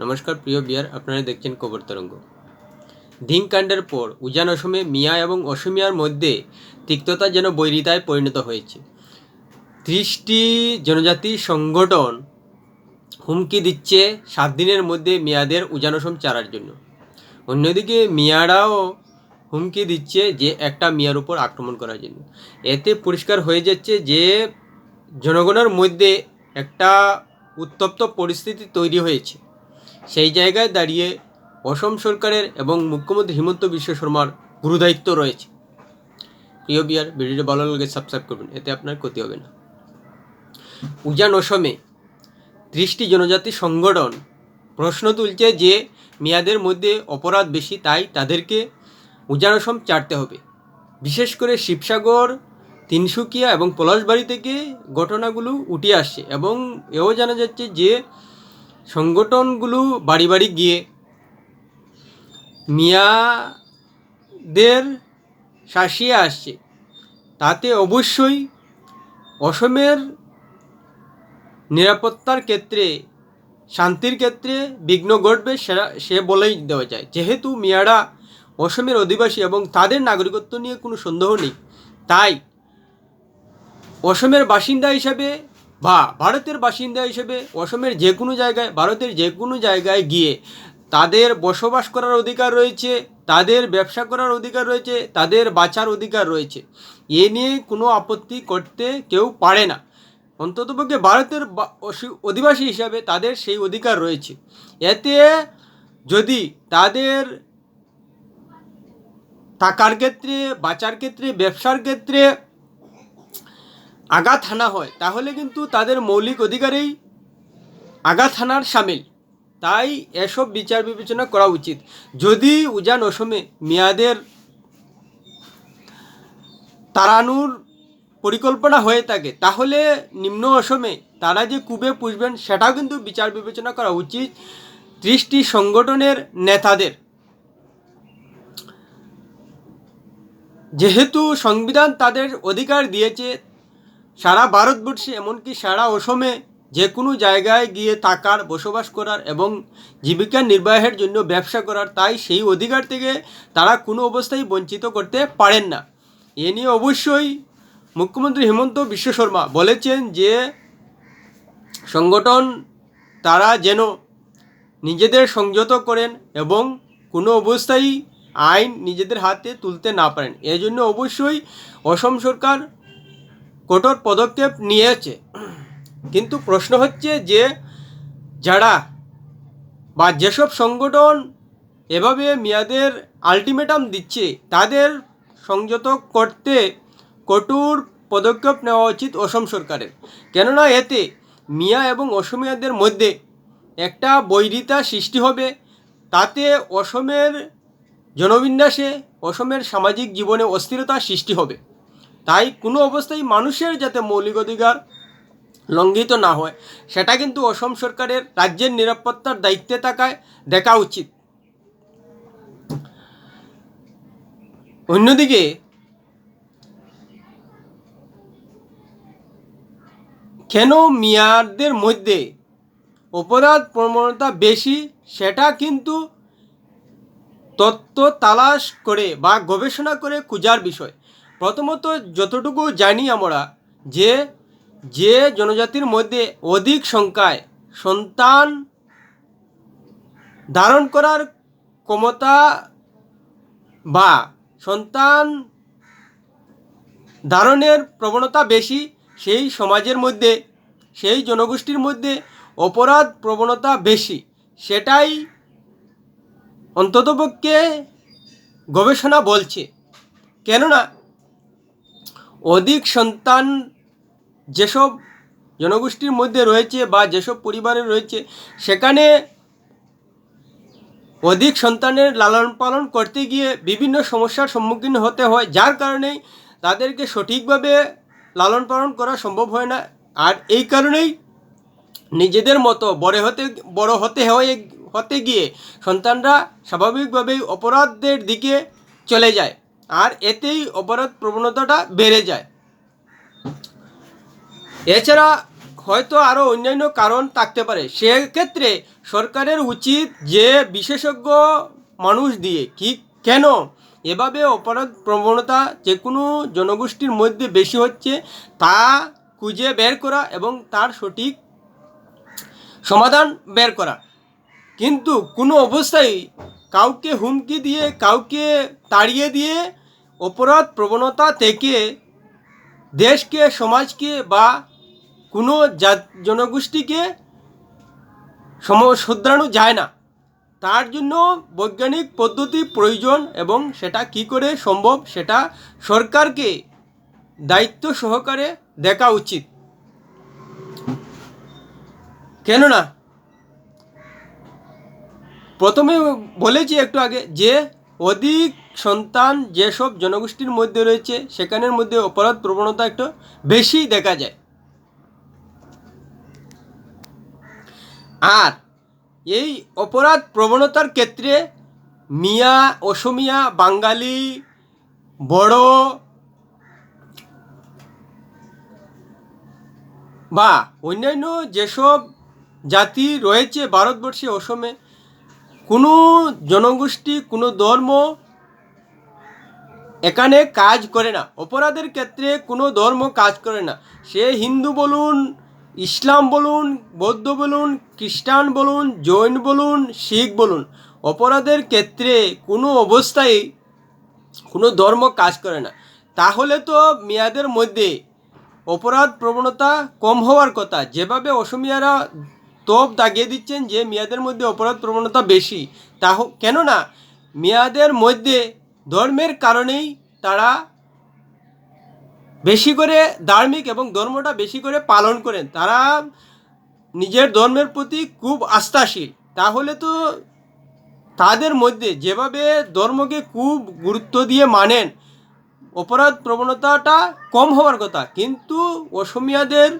নমস্কার, প্রিয় বিয়ার, আপনারা দেখছেন কবর তরঙ্গ। ধিংকাণ্ডের পর উজান অসমে মিয়া এবং অসমিয়ার মধ্যে তিক্ততা যেন বৈরিতায় পরিণত হয়েছে। ত্রিশটি জনজাতি সংগঠন হুমকি দিচ্ছে সাত দিনের মধ্যে মিয়াদের উজান অসম চারার জন্য। অন্যদিকে মিয়ারাও হুমকি দিচ্ছে যে একটা মিয়ার উপর আক্রমণ করার জন্য। এতে পরিষ্কার হয়ে যাচ্ছে যে জনগণের মধ্যে একটা উত্তপ্ত পরিস্থিতি তৈরি হয়েছে। সেই জায়গায় দাঁড়িয়ে অসম সরকারের এবং মুখ্যমন্ত্রী হিমন্ত বিশ্ব শর্মার গুরুদায়িত্ব রয়েছে। প্রিয় বিয়ার, ভিডিওটি ভালো লাগে সাবস্ক্রাইব করবেন, এতে আপনার ক্ষতি হবে না। উজান অসমে ত্রিশটি জনজাতি সংগঠন প্রশ্ন তুলছে যে মেয়াদের মধ্যে অপরাধ বেশি, তাই তাদেরকে উজান অসম চাটতে হবে। বিশেষ করে শিবসাগর, তিনসুকিয়া এবং পলাশবাড়ি থেকে ঘটনাগুলো উঠে আসছে এবং এও জানা যাচ্ছে যে সংগঠনগুলো বাড়ি বাড়ি গিয়ে মিয়াদের শাসিয়ে আসছে। তাতে অবশ্যই অসমের নিরাপত্তার ক্ষেত্রে, শান্তির ক্ষেত্রে বিঘ্ন ঘটবে সে বলেই দেওয়া যায়। যেহেতু মিয়ারা অসমের অধিবাসী এবং তাদের নাগরিকত্ব নিয়ে কোনো সন্দেহ নেই, তাই অসমের বাসিন্দা হিসেবে বা ভারতের বাসিন্দা হিসেবে অসমের যে কোনো জায়গায়, ভারতের যে কোনো জায়গায় গিয়ে তাদের বসবাস করার অধিকার রয়েছে, তাদের ব্যবসা করার অধিকার রয়েছে, তাদের বাঁচার অধিকার রয়েছে। এ নিয়ে কোনো আপত্তি করতে কেউ পারে না। অন্ততপক্ষে ভারতের অধিবাসী হিসাবে তাদের সেই অধিকার রয়েছে। এতে যদি তাদের থাকার ক্ষেত্রে, বাঁচার ক্ষেত্রে, ব্যবসার ক্ষেত্রে আঘাত হানা হয়, তাহলে কিন্তু তাদের মৌলিক অধিকারেই আঘাত হানার সামিল। তাই এসব বিচার বিবেচনা করা উচিত। যদি উজান অসমে মেয়াদের তাড়ানোর পরিকল্পনা হয়ে থাকে, তাহলে নিম্ন অসমে তারা যে কুবে পুষবেন, সেটাও কিন্তু বিচার বিবেচনা করা উচিত ত্রিশটি সংগঠনের নেতাদের। যেহেতু সংবিধান তাদের অধিকার দিয়েছে সারা ভারতবর্ষে, এমনকি সারা অসমে যে কোনো জায়গায় গিয়ে থাকার, বসবাস করার এবং জীবিকা নির্বাহের জন্য ব্যবসা করার তাই সেই অধিকার থেকে তারা কোনো অবস্থায় বঞ্চিত করতে পারেন না। এ নিয়ে অবশ্যই মুখ্যমন্ত্রী হিমন্ত বিশ্ব শর্মা বলেছেন যে, সংগঠন তারা যেন নিজেদের সংযত করেন এবং কোনো অবস্থায় আইন নিজেদের হাতে তুলতে না পারেন। এজন্য অবশ্যই অসম সরকার কঠোর পদক্ষেপ নিয়েছে। কিন্তু প্রশ্ন হচ্ছে যে, যারা বা যেসব সংগঠন এভাবে মেয়াদের আলটিমেটাম দিচ্ছে, তাদের সংযত করতে কঠোর পদক্ষেপ নেওয়া উচিত অসম সরকারের। কেননা এতে মিয়া এবং অসমিয়াদের মধ্যে একটা বৈরিতা সৃষ্টি হবে। তাতে অসমের জনবিন্যাসে, অসমের সামাজিক জীবনে অস্থিরতা সৃষ্টি হবে। তাই কোনো অবস্থায় মানুষের যাতে মৌলিক অধিকার লঙ্ঘিত না হয়, সেটা কিন্তু অসম সরকারের রাজ্যের নিরাপত্তার দায়িত্বে থাকায় দেখা উচিত। অন্যদিকে, কেন মিয়াদের মধ্যে অপরাধ প্রবণতা বেশি, সেটা কিন্তু তত্ত্ব তালাশ করে বা গবেষণা করে খোঁজার বিষয়। প্রথমত যতটুকু জানি আমরা যে যে জনজাতির মধ্যে অধিক সংখ্যায় সন্তান ধারণ করার ক্ষমতা বা সন্তান ধারণের প্রবণতা বেশি, সেই সমাজের মধ্যে, সেই জনগোষ্ঠীর মধ্যে অপরাধ প্রবণতা বেশি, সেটাই অন্ততপক্ষে গবেষণা বলছে। কেননা অধিক সন্তান যেসব জনগোষ্ঠীর মধ্যে রয়েছে বা যেসব পরিবারে রয়েছে, সেখানে অধিক সন্তানের লালন পালন করতে গিয়ে বিভিন্ন সমস্যার সম্মুখীন হতে হয়, যার কারণে তাদেরকে সঠিকভাবে লালন পালন করা সম্ভব হয় না। আর এই কারণেই নিজেদের মতো বড় হতে বড় হতে হয়ে, হতে গিয়ে সন্তানরা স্বাভাবিকভাবেই অপরাধের দিকে চলে যায়। আর এতেই অপরাধ প্রবণতাটা বেড়ে যায়। এছাড়া হয়তো আরও অন্যান্য কারণ থাকতে পারে। সেক্ষেত্রে সরকারের উচিত যে বিশেষজ্ঞ মানুষ দিয়ে কি কেন এভাবে অপরাধ প্রবণতা যে কোনো জনগোষ্ঠীর মধ্যে বেশি হচ্ছে তা খুঁজে বের করা এবং তার সঠিক সমাধান বের করা। কিন্তু কোনো অবস্থায় কাউকে হুমকি দিয়ে, কাউকে তাড়িয়ে দিয়ে অপরাধ প্রবণতা থেকে দেশকে, সমাজকে বা কোনো জাত জনগোষ্ঠীকে সম শুধরানো যায় না। তার জন্য বৈজ্ঞানিক পদ্ধতি প্রয়োজন এবং সেটা কি করে সম্ভব সেটা সরকারকে দায়িত্ব সহকারে দেখা উচিত। কেননা প্রথমে বলেছি একটু আগে যে অধিক সন্তান যেসব জনগোষ্ঠীর মধ্যে রয়েছে, সেখানের মধ্যে অপরাধ প্রবণতা একটু বেশি দেখা যায়। আর এই অপরাধ প্রবণতার ক্ষেত্রে মিয়া, অসমিয়া, বাঙালি, বড় বা অন্যান্য যেসব জাতি রয়েছে ভারতবর্ষে, অসমে কোনো জনগোষ্ঠী, কোনো ধর্ম এখানে কাজ করে না। অপরাধের ক্ষেত্রে কোনো ধর্ম কাজ করে না। সে হিন্দু বলুন, ইসলাম বলুন, বৌদ্ধ বলুন, খ্রিস্টান বলুন, জৈন বলুন, শিখ বলুন, অপরাধের ক্ষেত্রে কোনো অবস্থায় কোনো ধর্ম কাজ করে না। তাহলে তো মেয়াদের মধ্যে অপরাধ প্রবণতা কম হওয়ার কথা। যেভাবে অসমিয়ারা তোপ দাগিয়ে দিচ্ছেন যে মেয়াদের মধ্যে অপরাধ প্রবণতা বেশি। তাহ কেননা মেয়াদের মধ্যে ধর্মের কারণেই তারা বেশি করে ধার্মিক এবং ধর্মটা বেশি করে পালন করেন। তারা নিজের ধর্মের প্রতি খুব আস্থাশীল। তাহলে তো তাদের মধ্যে যেভাবে ধর্মকে খুব গুরুত্ব দিয়ে মানেন, অপরাধ প্রবণতাটা কম হওয়ার কথা। কিন্তু অসমিয়াদের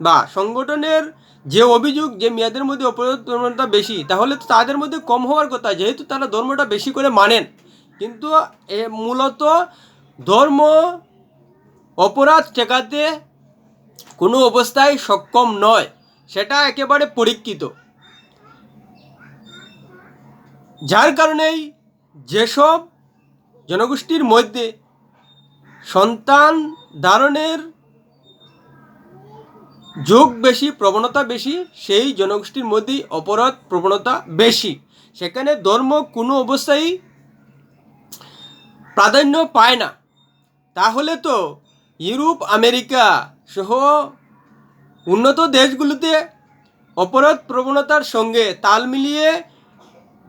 বা সংগঠনের যে অভিযোগ যে মেয়াদের মধ্যে অপরাধ বেশি, তাহলে তো তাদের মধ্যে কম হওয়ার কথা। যেহেতু তারা ধর্মটা বেশি করে মানেন, কিন্তু এ মূলত ধর্ম অপরাধ ঠেকাতে কোনো অবস্থায় সক্ষম নয়, সেটা একেবারে পরীক্ষিত। যার কারণেই যেসব জনগোষ্ঠীর মধ্যে সন্তান ধারণের যোগ বেশি, প্রবণতা বেশি, সেই জনগোষ্ঠীর মধ্যেই অপরাধ প্রবণতা বেশি। সেখানে ধর্ম কোনো অবস্থায় প্রাধান্য পায় না। তাহলে তো ইউরোপ, আমেরিকা সহ উন্নত দেশগুলোতে অপরাধ প্রবণতার সঙ্গে তাল মিলিয়ে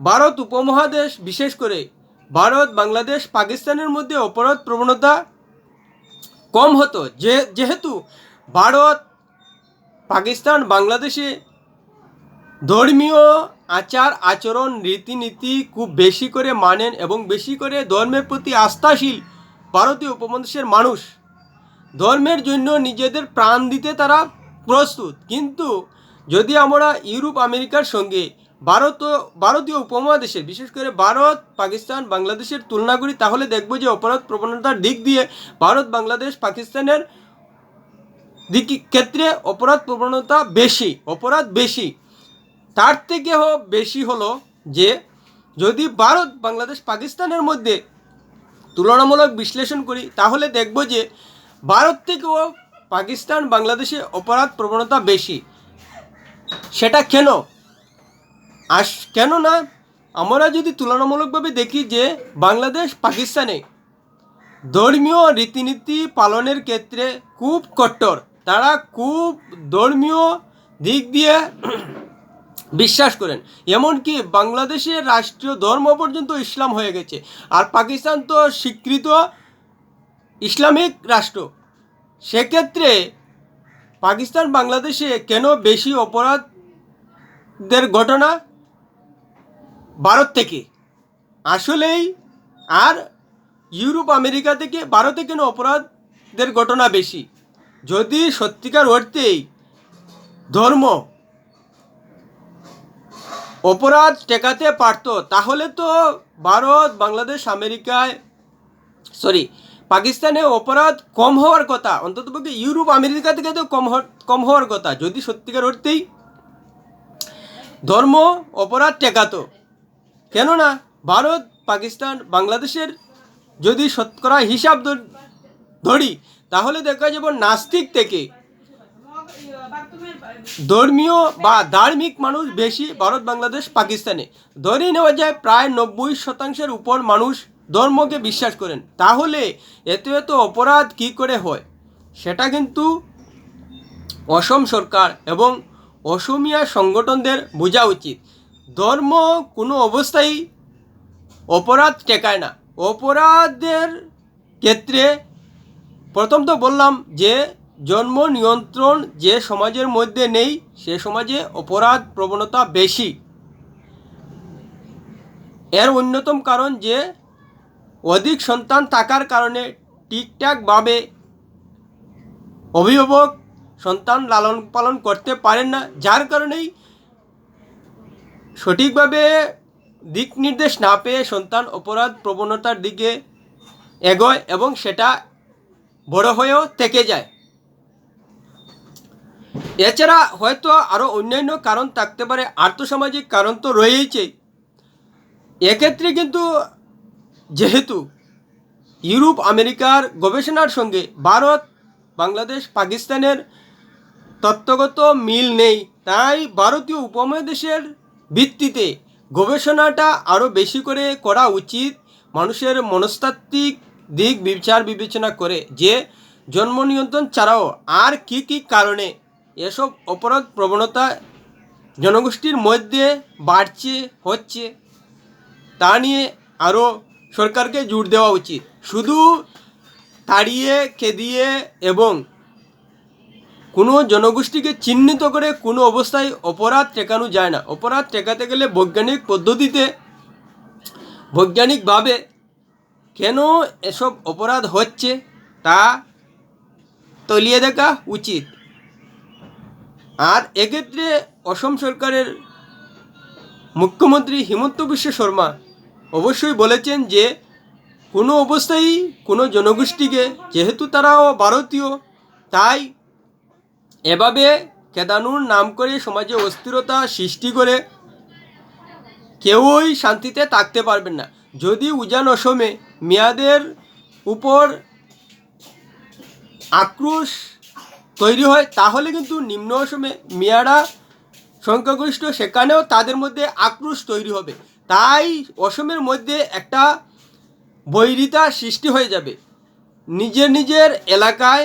ভারত উপমহাদেশ, বিশেষ করে ভারত, বাংলাদেশ, পাকিস্তানের মধ্যে অপরাধ প্রবণতা কম হতো। যে, যেহেতু ভারত পাকিস্তান, বাংলাদেশে ধর্মীয় আচার, আচরণ, রীতিনীতি খুব বেশি করে মানেন এবং বেশি করে ধর্মের প্রতি আস্থাশীল ভারতীয় উপমহাদেশের মানুষ। ধর্মের জন্য নিজেদের প্রাণ দিতে তারা প্রস্তুত। কিন্তু যদি আমরা ইউরোপ, আমেরিকার সঙ্গে ভারত ভারতীয় উপমহাদেশের, বিশেষ করে ভারত, পাকিস্তান, বাংলাদেশের তুলনা করি, তাহলে দেখব যে অপরাধ প্রবণতার দিক দিয়ে ভারত, বাংলাদেশ, পাকিস্তানের দিক ক্ষেত্রে অপরাধ প্রবণতা বেশি, অপরাধ বেশি। তার থেকেও বেশি হলো যে, যদি ভারত বাংলাদেশ পাকিস্তানের মধ্যে তুলনামূলক বিশ্লেষণ করি, তাহলে দেখব যে, ভারত থেকেও পাকিস্তান বাংলাদেশে অপরাধ প্রবণতা বেশি। সেটা কেন? আস কেননা, আমরা যদি তুলনামূলকভাবে দেখি যে, বাংলাদেশ পাকিস্তানে ধর্মীয় রীতিনীতি পালনের ক্ষেত্রে খুব কট্টর তারা খুব ধর্মীয় দিক দিয়ে বিশ্বাস করেন। এমনকি বাংলাদেশের রাষ্ট্রীয় ধর্ম পর্যন্ত ইসলাম হয়ে গেছে। আর পাকিস্তান তো স্বীকৃত ইসলামিক রাষ্ট্র। সেক্ষেত্রে পাকিস্তান বাংলাদেশে কেন বেশি অপরাধের ঘটনা? ভারত থেকে। আসলেই আর ইউরোপ, আমেরিকা থেকে ভারতে কেন অপরাধের ঘটনা বেশি? যদি সত্যিকার অর্থেই ধর্ম অপরাধ টেকাতে পারতো, তাহলে তো ভারত, বাংলাদেশ, আমেরিকায় সরি পাকিস্তানে অপরাধ কম হওয়ার কথা, অন্ততপক্ষে ইউরোপ, আমেরিকা থেকে তো কম কম হওয়ার কথা, যদি সত্যিকার অর্থেই ধর্ম অপরাধ টেকাতো কেননা, ভারত, পাকিস্তান, বাংলাদেশের যদি শতকরা হিসাব ধরি তাহলে দেখা যাব নাস্তিক থেকে। ধর্মীয় বা ধার্মিক মানুষ বেশি ভারত বাংলাদেশ পাকিস্তানে। ধরে নেওয়া যায় প্রায় নব্বই শতাংশের উপর মানুষ ধর্মকে বিশ্বাস করেন। তাহলে এত এত অপরাধ কি করে হয়? সেটা কিন্তু অসম সরকার এবং অসমীয়া সংগঠনদের বোঝা উচিত। ধর্ম কোনো অবস্থায় অপরাধ টেকায় না। অপরাধের ক্ষেত্রে প্রথম তো বললাম যে জন্ম নিয়ন্ত্রণ যে সমাজের মধ্যে নেই, সে সমাজে অপরাধ প্রবণতা বেশি। এর অন্যতম কারণ যে অধিক সন্তান থাকার কারণে ঠিকঠাকভাবে অভিভাবক সন্তান লালন পালন করতে পারেন না, যার কারণেই সঠিকভাবে দিক নির্দেশ না পেয়ে সন্তান অপরাধ প্রবণতার দিকে এগোয় এবং সেটা বড় হয়েও থেকে যায়। এছাড়া হয়তো আরও অন্যান্য কারণ থাকতে পারে, আর্থসামাজিক কারণ তো রয়েইছে এক্ষেত্রে কিন্তু যেহেতু ইউরোপ, আমেরিকার গবেষণার সঙ্গে ভারত, বাংলাদেশ, পাকিস্তানের তত্ত্বগত মিল নেই, তাই ভারতীয় উপমহাদেশের ভিত্তিতে গবেষণাটা আরও বেশি করে করা উচিত। মানুষের মনস্তাত্ত্বিক দিক বিচার বিবেচনা করে যে জন্ম নিয়ন্ত্রণ ছাড়াও আর কি কি কারণে এসব অপরাধ প্রবণতা জনগোষ্ঠীর মধ্যে বাড়ছে, হচ্ছে, তা নিয়ে আরও সরকারকে জোর দেওয়া উচিত। শুধু তাড়িয়ে, খেদিয়ে এবং কোনো জনগোষ্ঠীকে চিহ্নিত করে কোনো অবস্থায় অপরাধ টেকানো যায় না। অপরাধ টেকাতে গেলে বৈজ্ঞানিক পদ্ধতিতে, বৈজ্ঞানিকভাবে কেন এসব অপরাধ হচ্ছে তা তলিয়ে দেখা উচিত। আর এক্ষেত্রে অসম সরকারের মুখ্যমন্ত্রী হিমন্ত বিশ্ব শর্মা অবশ্যই বলেছেন যে, কোনো অবস্থায় কোনো জনগোষ্ঠীকে, যেহেতু তারাও ভারতীয়, তাই এভাবে কেদানুর নাম করে সমাজে অস্থিরতা সৃষ্টি করে কেউই শান্তিতে থাকতে পারবেন না। যদি উজান অসমে মেয়াদের উপর আক্রোশ তৈরি হয়, তাহলে কিন্তু নিম্ন অসমে মেয়ারা সংখ্যাগরিষ্ঠ, সেখানেও তাদের মধ্যে আক্রোশ তৈরি হবে। তাই অসমের মধ্যে একটা বৈরিতা সৃষ্টি হয়ে যাবে। নিজের নিজের এলাকায়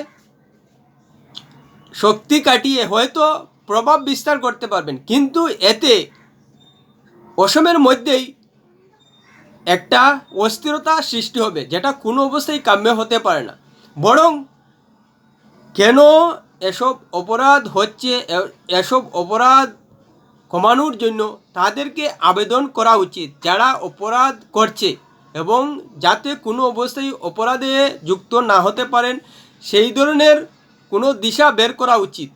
শক্তি কাটিয়ে হয়তো প্রভাব বিস্তার করতে পারবেন। কিন্তু এতে অসমের মধ্যেই একটা অস্থিরতা সৃষ্টি হবে, যেটা কোনো অবস্থায় কাম্য হতে পারে না। বরং কেন এসব অপরাধ হচ্ছে এসব অপরাধ কমানোর জন্য তাদেরকে আবেদন করা উচিত, যারা অপরাধ করছে এবং যাতে কোনো অবস্থায় অপরাধে যুক্ত না হতে পারেন, সেই ধরনের কোনো দিশা বের করা উচিত।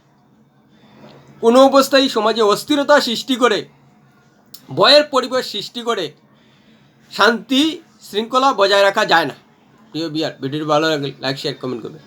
কোনো অবস্থায় সমাজে অস্থিরতা সৃষ্টি করে, ভয়ের পরিবেশ সৃষ্টি করে শান্তি শৃঙ্খলা বজায় রাখা যায় না। প্রিয় বিয়ার ভিডিওটি ভালো লাগলে লাইক শেয়ার কমেন্ট করবে